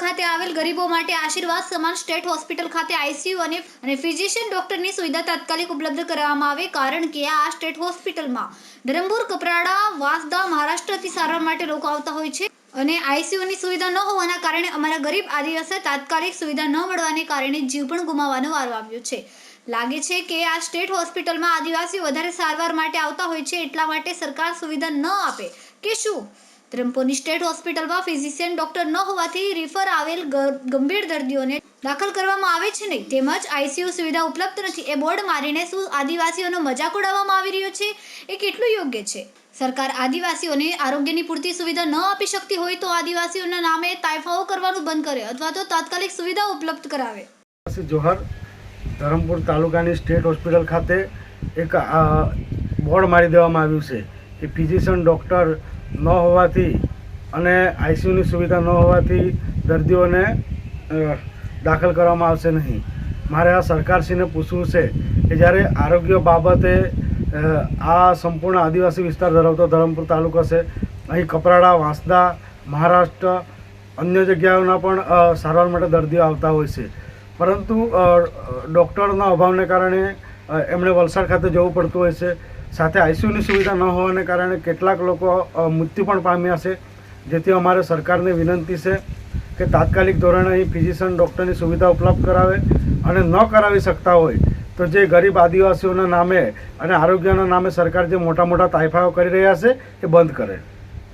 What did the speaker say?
આવેલ ગરીબો માટે આશીર્વાદ સમાન સ્ટેટ હોસ્પિટલ ખાતે આઈસીયુ અને અને ફિઝિશિયન ડોક્ટરની સુવિધા તાત્કાલિક ઉપલબ્ધ કરવામાં આવે, કારણ કે આ સ્ટેટ હોસ્પિટલમાં ધરમપુર, કપરાડા, વાંસદા, મહારાષ્ટ્રથી સારવાર માટે લોકો આવતા હોય છે અને આઈસીયુની સુવિધા ન હોવાના કારણે અમારા ગરીબ આદિવાસી તાત્કાલિક સુવિધા ન મળવાને કારણે જીવ પણ ગુમાવવાનો વારો આવ્યો છે. લાગે છે કે આ સ્ટેટ હોસ્પિટલમાં આદિવાસીઓ વધારે સારવાર માટે આવતા હોય છે, એટલા માટે સરકાર સુવિધા ન આપે. કે શું? ધરમપુરની સ્ટેટ હોસ્પિટલમાં ફિઝિશિયન ડોક્ટર ન હોવાથી રિફર આવેલ ગંભીર દર્દીઓને દાખલ કરવામાં આવે છે નહીં. તેમજ આઈસીયુ સુવિધા ઉપલબ્ધ નથી. એ બોર્ડ મારીને શું આદિવાસીઓનો મજાક ઉડાવવામાં આવી રહ્યો છે? એ કેટલું યોગ્ય છે? સરકાર આદિવાસીઓને આરોગ્યની પૂરતી સુવિધા ન આપી શકતી હોય તો આદિવાસીઓના નામે તાયફાઓ કરવાનું બંધ કરે અથવા તો તાત્કાલિક સુવિધા ઉપલબ્ધ કરાવે. જોહર, ધરમપુર તાલુકાની સ્ટેટ હોસ્પિટલ ખાતે એક બોર્ડ મારી દેવામાં આવ્યું છે કે ફિઝિશિયન ડૉક્ટર ન હોવાથી અને આઈસીયુની સુવિધા ન હોવાથી દર્દીઓને દાખલ કરવામાં આવશે નહીં. મારે આ સરકારશ્રીને પૂછવું છે કે જ્યારે આરોગ્ય બાબતે આ સંપૂર્ણ આદિવાસી વિસ્તાર ધરાવતો ધરમપુર તાલુકો છે, અહીં કપરાડા, વાંસદા, મહારાષ્ટ્ર, અન્ય જગ્યાઓના પણ સારવાર માટે દર્દીઓ આવતા હોય છે. પરંતુ ડૉક્ટરના અભાવને કારણે એમણે વલસાડ ખાતે જવું પડતું હોય છે. સાથે આઈસીયુની સુવિધા ન હોવાને કારણે કેટલાક લોકો મૃત્યુ પણ પામ્યા છે. જેથી અમારે સરકારને વિનંતી છે કે તાત્કાલિક ધોરણે અહીં ફિઝિશિયન ડૉક્ટરની સુવિધા ઉપલબ્ધ કરાવે અને ન કરાવી શકતા હોય તો જે ગરીબ આદિવાસીઓના નામે અને આરોગ્યના નામે સરકાર જે મોટા મોટા તાઇફાઓ કરી રહ્યા છે, એ બંધ કરે.